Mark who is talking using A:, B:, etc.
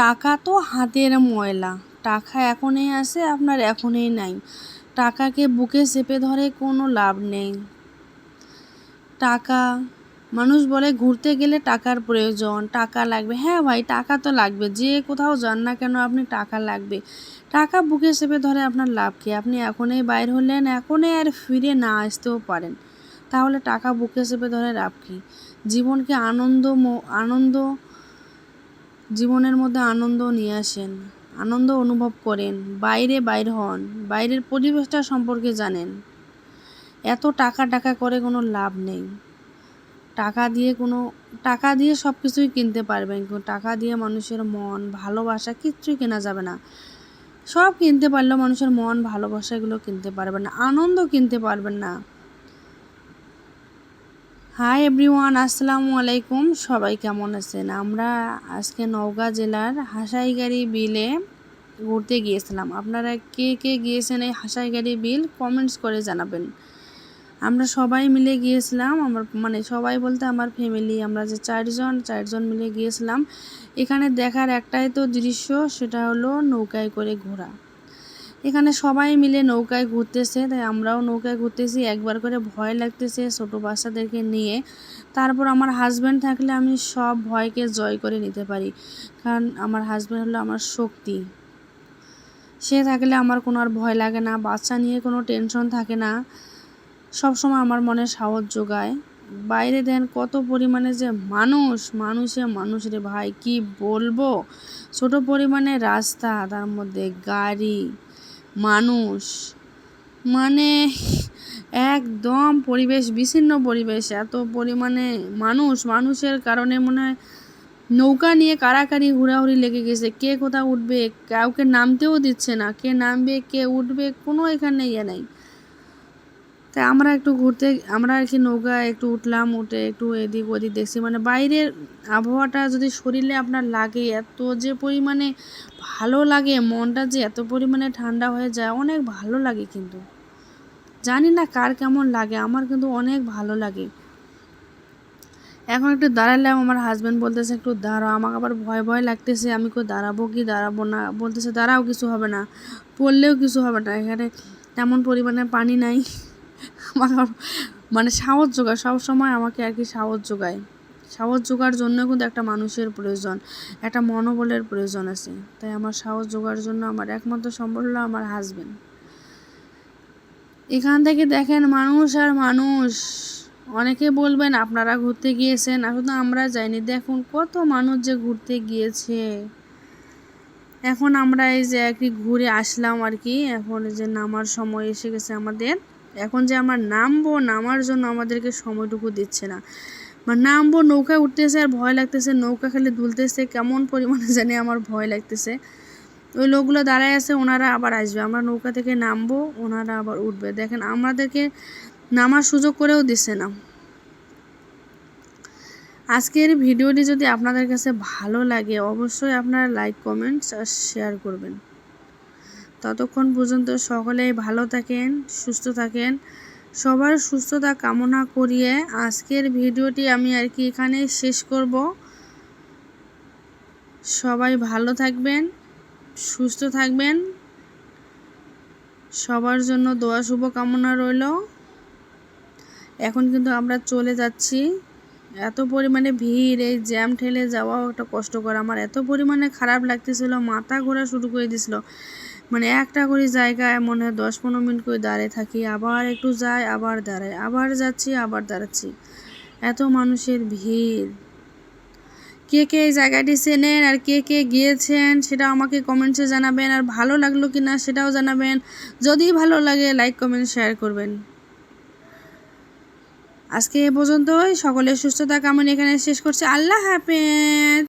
A: টাকা তো হাতের ময়লা। টাকা এখনই আসে আপনার এখনই নাই। টাকাকে বুকে চেপে ধরে কোনো লাভ নেই। টাকা, মানুষ বলে ঘুরতে গেলে টাকার প্রয়োজন। টাকা লাগবে। হ্যাঁ ভাই, টাকা তো লাগবে। যে কোথাও যান না কেন আপনি টাকা লাগবে। টাকা বুকে চেপে ধরে আপনার লাভ কী? আপনি এখনই বাইর হলেন, এখনই আর ফিরে না আসতেও পারেন। তাহলে টাকা বুকে চেপে ধরে লাভ কী? জীবনকে আনন্দ আনন্দ জীবনের মধ্যে আনন্দ নিয়ে আসেন, আনন্দ অনুভব করেন, বাইরে বাইর হন, বাইরের পরিবেশটা সম্পর্কে জানেন। এত টাকা টাকা করে কোনো লাভ নেই। টাকা দিয়ে কোনো, টাকা দিয়ে সব কিছুই কিনতে পারবেন। কিন্তু টাকা দিয়ে মানুষের মন, ভালোবাসা কিচ্ছুই কেনা যাবে না। সব কিনতে পারলেও মানুষের মন, ভালোবাসা এগুলো কিনতে পারবেন না। আনন্দ কিনতে পারবেন না। হাই এভরিওয়ান আসসালামু আলাইকুম। সবাই কেমন আছেন? আমরা আজকে নওগাঁ জেলার হাসাইগাড়ি বিলে ঘুরতে গিয়েছিলাম। আপনারা কে কে গিয়েছেন এই হাসাইগাড়ি বিল কমেন্টস করে জানাবেন। আমরা সবাই মিলে গিয়েছিলাম। আমার মানে সবাই বলতে আমার ফ্যামিলি আমরা যে চারজন চারজন মিলে গিয়েছিলাম। এখানে দেখার একটাই তো দৃশ্য, সেটা হলো নৌকায় করে ঘোরা। এখানে সবাই মিলে নৌকায় ঘুরতেছে, তাই আমরাও নৌকায় ঘুরতেছি। একবার করে ভয় লাগতেছে ছোটো বাচ্চাদেরকে নিয়ে। তারপর আমার হাজব্যান্ড থাকলে আমি সব ভয়কে জয় করে নিতে পারি। কারণ আমার হাজব্যান্ড হলো আমার শক্তি। সে থাকলে আমার কোনো আর ভয় লাগে না, বাচ্চা নিয়ে কোনো টেনশন থাকে না। সব সময় আমার মনে সাহস যোগায়। বাইরে দেন কত পরিমাণে যে মানুষ, মানুষে মানুষ রে ভাই, কি বলব? ছোট পরিমাণে রাস্তা, তার মধ্যে গাড়ি মানুষ। মানে একদম পরিবেশ, বিচ্ছিন্ন পরিবেশ, এত পরিমাণে মানুষ। মানুষের কারণে মনে হয় নৌকা নিয়ে কারাকারি, হুড়াহুড়ি লেগে গেছে। কে কোথাও উঠবে, কাউকে নামতেও দিচ্ছে না। কে নামবে, কে উঠবে, কোনো এখানে ইয়ে নাই। তাই আমরা একটু ঘুরতে, আমরা আর কি নৌকা একটু উঠলাম, উঠে একটু এদিক ওদিক দেখছি। মানে বাইরের আবহাওয়াটা যদি শরীরে আপনার লাগে, এত যে পরিমাণে ভালো লাগে, মনটা যে এত পরিমাণে ঠান্ডা হয়ে যায়, অনেক ভালো লাগে কিন্তু। জানি না কার কেমন লাগে, আমার কিন্তু অনেক ভালো লাগে। এখন একটু দাঁড়ালাম, আমার হাজব্যান্ড বলতেছে, একটু দাঁড়াও। আমাকে আবার ভয় ভয় লাগতেছে, আমি কই দাঁড়াবো কি? দাঁড়াবো না। বলতেছে, দাঁড়াও, কিছু হবে না। পড়লেও কিছু হবে না। এখানে তেমন পরিমাণে পানি নাই। আমার মানে সাহস যোগায় সব সময় আমাকে আর কি সাহস যোগায় সাহস যোগার জন্য কিন্তু একটা মানুষের প্রয়োজন, একটা মনোবলের প্রয়োজন আছে। তাই আমার সাহস যোগার জন্য আমার একমাত্র সম্বল হলো আমার হাজবেন্ড এখান থেকে দেখেন মানুষ আর মানুষ। অনেকে বলবেন, আপনারা ঘুরতে গিয়েছেন আসলে আমরা যাইনি। দেখুন, কত মানুষ যে ঘুরতে গিয়েছে। এখন আমরা এই যে আর কি ঘুরে আসলাম আর কি, এখন যে নামার সময় এসে গেছে আমাদের। এখন যে আমার নামবো, নামার জন্য আমাদেরকে সময়টুকু দিচ্ছে না। মানে নামবো, নৌকায় উঠতেছে আর ভয় লাগতেছে, নৌকা খালি দুলতেছে, কেমন পরিমাণে জানি আমার ভয় লাগতেছে। ওই লোকগুলো দাঁড়ায় আছে, ওনারা আবার আসবে। আমরা নৌকা থেকে নামবো, ওনারা আবার উঠবে। দেখেন, আমাদেরকে নামার সুযোগ করেও দিচ্ছে না। আজকের ভিডিওটি যদি আপনাদের কাছে ভালো লাগে, অবশ্যই আপনারা লাইক, কমেন্টস আর শেয়ার করবেন। ততক্ষণ পর্যন্ত সকলেই ভালো থাকেন, সুস্থ থাকেন। সবার সুস্থতা কামনা করিয়ে আজকের ভিডিওটি আমি আর কি এখানে শেষ করব। সবাই ভালো থাকবেন, সুস্থ থাকবেন। সবার জন্য দোয়া, শুভকামনা রইল। এখন কিন্তু আমরা চলে যাচ্ছি। এত পরিমাণে ভিড়, এই জ্যাম ঠেলে যাওয়াও একটা কষ্টকর। আমার এত পরিমাণে খারাপ লাগতেছিল, মাথা ঘোরা শুরু করে দিছিল। মানে একটা করে জায়গায় মনে হয় দশ পনেরো মিনিট করে দাঁড়িয়ে থাকি, আবার একটু যাই, আবার দাঁড়াই, আবার যাচ্ছি, আবার দাঁড়াচ্ছি। এত মানুষের ভিড়। কে কে এই জায়গাটি চেনেন আর কে কে গিয়েছেন সেটা আমাকে কমেন্টসে জানাবেন। আর ভালো লাগল কি না সেটাও জানাবেন। যদি ভালো লাগে লাইক কমেন্ট শেয়ার করবেন। আজকে এ পর্যন্তই। সকলের সুস্থতা কামনা এখানে শেষ করছি। আল্লাহ হাফেজ।